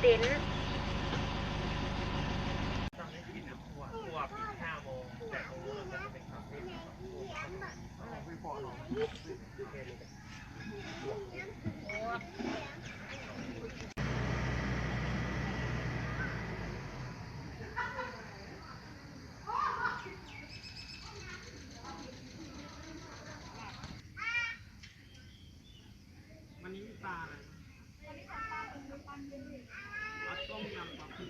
เต็นท์ตอนนี้กินน้ำทั่วทั่วดห้าโมงแต่ตรงนู้นเราจะเป็นคาเฟ่ไม่พอหรอก วันนี้มีปลาอะไรเอาต้มยำปลาทู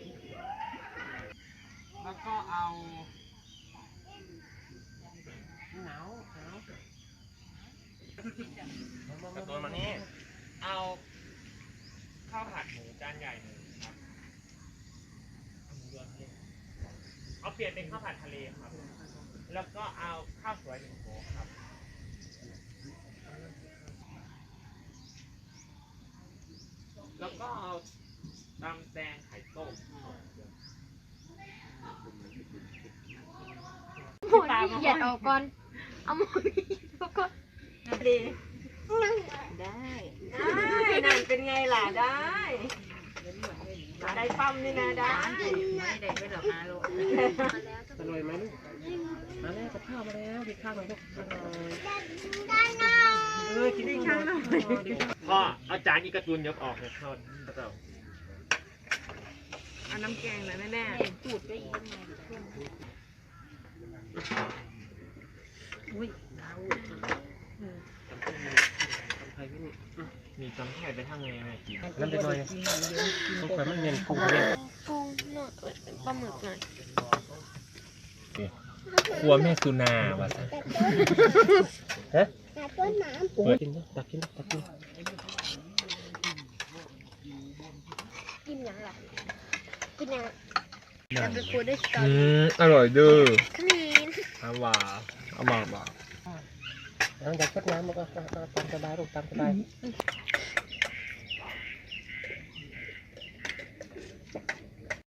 แล้วก็เอาหนาวหนาวกระตัวมานี่ เอาข้าวผัดหมูจานใหญ่หนึ่งครับเอาหมูยอทะเลเอาเปลี่ยนเป็นข้าวผัดทะเลครับ แล้วก็เอาข้าวสวยหนึ่งโถครับ แล้วก็เอาตำแตงไข่ต้ม หมดเหยียดออกก่อน เอาหมดออกก่อนดีได้ได้นั่นเป็นไงล่ะได้ได้ปั๊มนี่นะได้ไม่ได้ไปหรอกฮาโลอร่อยไหมลูกมาแล้วกับข้าวมาแล้วกินข้าวหน่อยลูกข้าวหน่อยเออกินข้าวหน่อยพ่อเอาจานอีกระตุนยกออกเนี่ยเข้าเจ้าเอาน้ำแกงหน่อยแม่แม่จูดไปอีกอุ้ยดาว ทำไทยไม่นี่มีจำไข่ไปทางไงแม่กินนั่นไปหน่อยต้องไปมันเย็นกุ้งเย็นกุ้งหน่อยปลาหมึกหน่อยครัวแม่สุนาว่ะสิฮะเปิดกินนะตักกินตักกินกินยังล่ะกินยังจะไปพูดด้วยกันอืมอร่อยดื้อคลี นเอาว่าเอามาบ่าหลังจากชดน้ำมันก็ตามสบายลูกตามสบาย